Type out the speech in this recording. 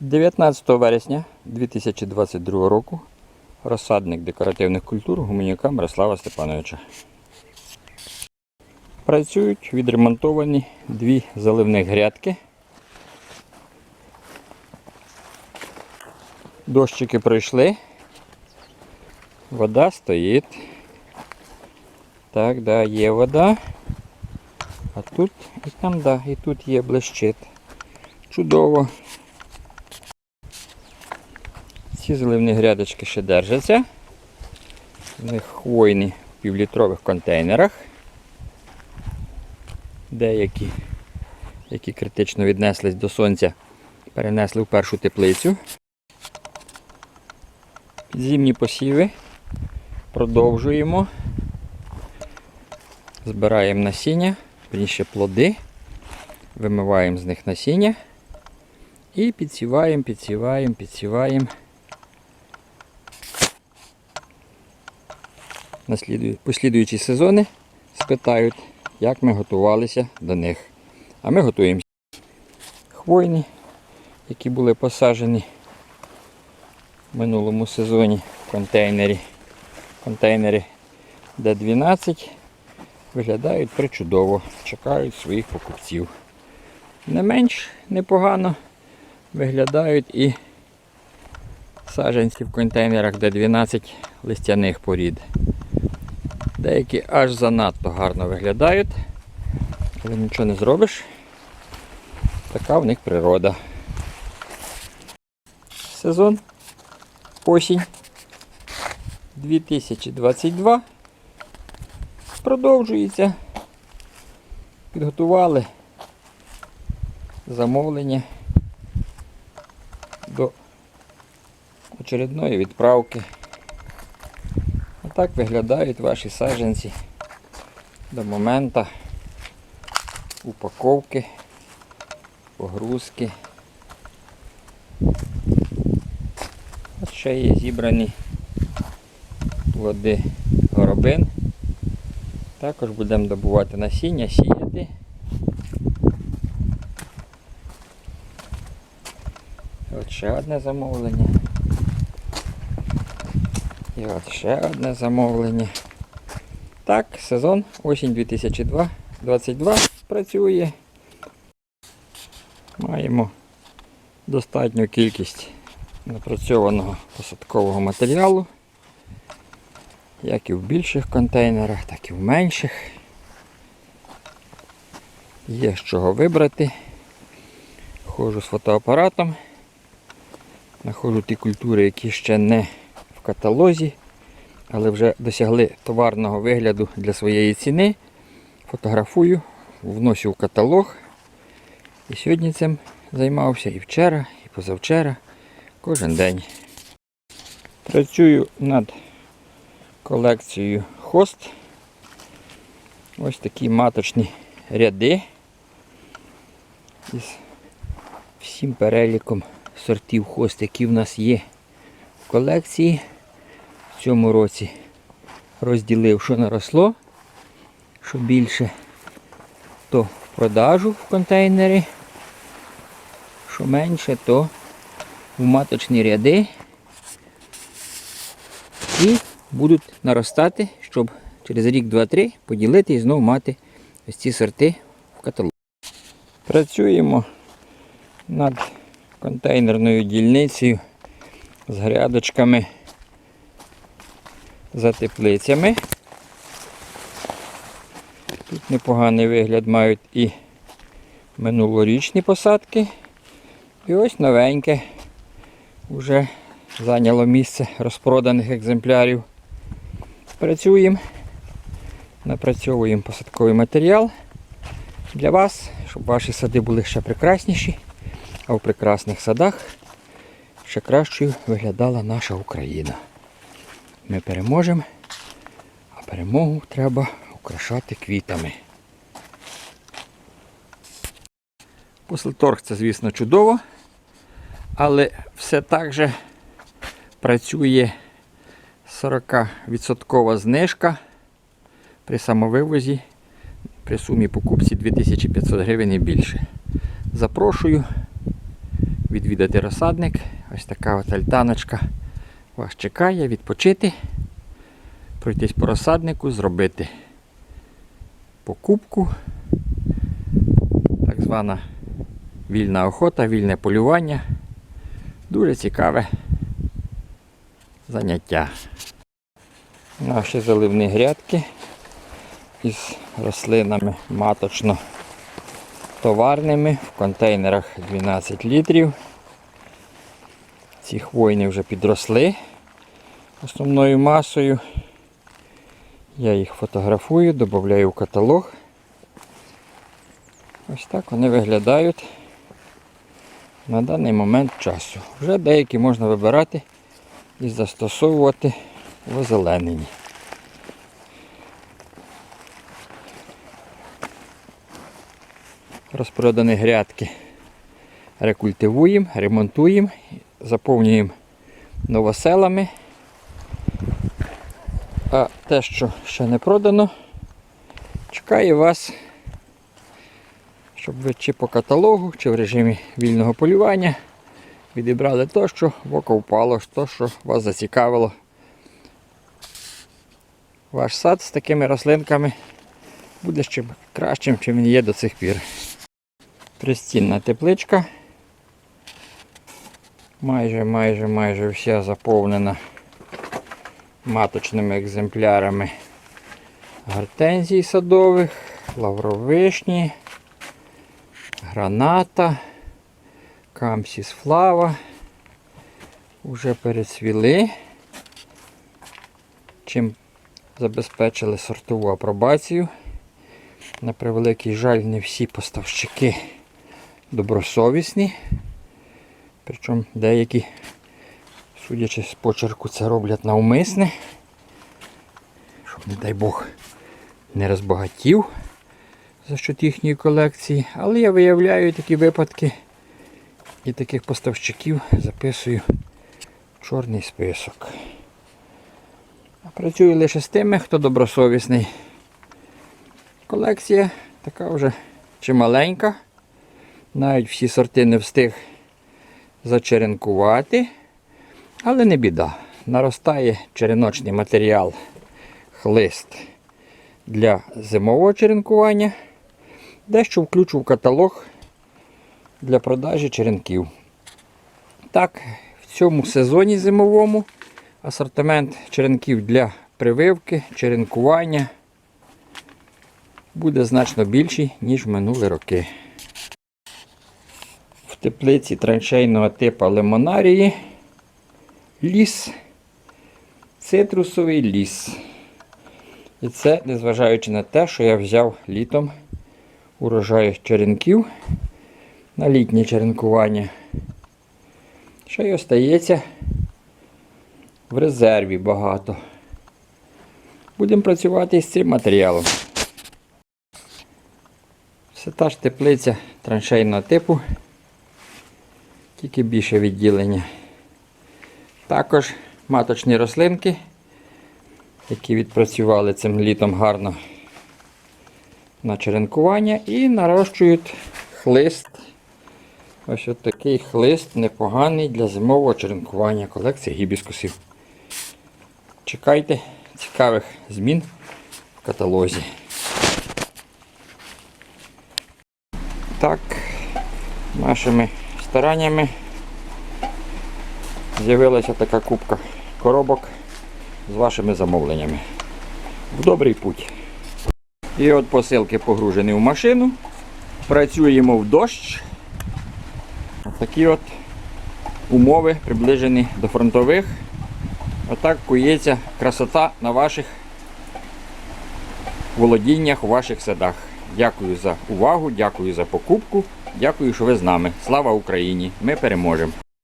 19 вересня 2022 року розсадник декоративних культур гуманюка Мирослава Степановича. Працюють відремонтовані дві заливних грядки. Дощики пройшли. Вода стоїть. Так, да, є вода. А тут і там, да, і тут є блищит. Чудово. Ці заливні грядочки ще держаться. В них хвойні в півлітрових контейнерах. Деякі, які критично віднеслись до сонця, перенесли в першу теплицю. Підзімні посіви. Продовжуємо. Збираємо насіння, більше плоди, вимиваємо з них насіння і підсіваємо, підсіваємо, підсіваємо. Послідуючі сезони спитають, як ми готувалися до них. А ми готуємося. Хвойні, які були посаджені в минулому сезоні в контейнері. Контейнери Д12 виглядають причудово, чекають своїх покупців. Не менш непогано виглядають і саджанці в контейнерах Д12 листяних порід. Деякі аж занадто гарно виглядають, але нічого не зробиш. Така в них природа. Сезон осінь 2022 продовжується. Підготували замовлення до очередної відправки. Так виглядають ваші саджанці до моменту упаковки, погрузки. От ще є зібрані плоди горобин. Також будемо добувати насіння, сіяти. От ще одне замовлення. І от ще одне замовлення. Так, сезон осінь 2022 працює. Маємо достатню кількість напрацьованого посадкового матеріалу, як і в більших контейнерах, так і в менших. Є з чого вибрати. Ходжу з фотоапаратом. Знаходжу ті культури, які ще не каталозі, але вже досягли товарного вигляду для своєї ціни. Фотографую, вношу в каталог. І сьогодні цим займався і вчора, і позавчора, кожен день. Працюю над колекцією хост. Ось такі маточні ряди із всім переліком сортів хост, які в нас є в колекції. Цьому році розділив, що наросло, що більше, то в продажу в контейнери, що менше, то в маточні ряди. І будуть наростати, щоб через рік, два-три поділити і знову мати ось ці сорти в каталозі. Працюємо над контейнерною дільницею з грядочками за теплицями. Тут непоганий вигляд мають і минулорічні посадки. І ось новеньке вже зайняло місце розпроданих екземплярів. Працюємо, напрацьовуємо посадковий матеріал для вас, щоб ваші сади були ще прекрасніші, а в прекрасних садах ще кращою виглядала наша Україна. Ми переможемо, а перемогу треба украшати квітами. Послеторг це, звісно, чудово, але все так же працює 40% знижка при самовивозі при сумі покупці 2500 гривень і більше. Запрошую відвідати розсадник. Ось така от альтаночка вас чекає, відпочити, пройтись по розсаднику, зробити покупку. Так звана вільна охота, вільне полювання. Дуже цікаве заняття. Наші заливні грядки із рослинами маточно-товарними в контейнерах 12 літрів. Ці хвойні вже підросли основною масою. Я їх фотографую, додаю в каталог. Ось так вони виглядають на даний момент часу. Вже деякі можна вибирати і застосовувати в озелененні. Розпродані грядки рекультивуємо, ремонтуємо, заповнюємо новоселами. А те, що ще не продано, чекає вас, щоб ви чи по каталогу, чи в режимі вільного полювання відібрали то, що в око впало, то, що вас зацікавило. Ваш сад з такими рослинками буде ще кращим, чим він є до цих пір. Пристінна тепличка. Майже, майже, майже вся заповнена маточними екземплярами гортензій садових, лавровишні, граната, камсіс флава. Уже перецвіли. Чим забезпечили сортову апробацію. На превеликий жаль, не всі поставщики добросовісні. Причому деякі, судячи з почерку, це роблять навмисне, щоб, не дай Бог, не розбагатів за счет їхньої колекції. Але я виявляю такі випадки і таких поставщиків записую в чорний список. Працюю лише з тими, хто добросовісний. Колекція така вже чималенька. Навіть всі сорти не встиг зачеренкувати, але не біда. Наростає череночний матеріал хлист для зимового черенкування. Дещо включу в каталог для продажі черенків. Так, в цьому сезоні зимовому асортимент черенків для прививки, черенкування буде значно більший, ніж в минулі роки. Теплиці траншейного типу лимонарії ліс, цитрусовий ліс. І це незважаючи на те, що я взяв літом урожай черенків на літнє черенкування. Що й остається в резерві багато. Будемо працювати з цим матеріалом. Це та ж теплиця траншейного типу, тільки більше відділення. Також маточні рослинки, які відпрацювали цим літом гарно на черенкування і нарощують хлист. Ось такий хлист непоганий для зимового черенкування колекції гібіскусів. Чекайте цікавих змін в каталозі. Так, нашими стараннями з'явилася така кубка коробок з вашими замовленнями. В добрий путь. І от посилки погружені в машину. Працюємо в дощ. Такі от умови приближені до фронтових. Отак кується красота на ваших володіннях, у ваших садах. Дякую за увагу, дякую за покупку, дякую, що ви з нами. Слава Україні! Ми переможемо!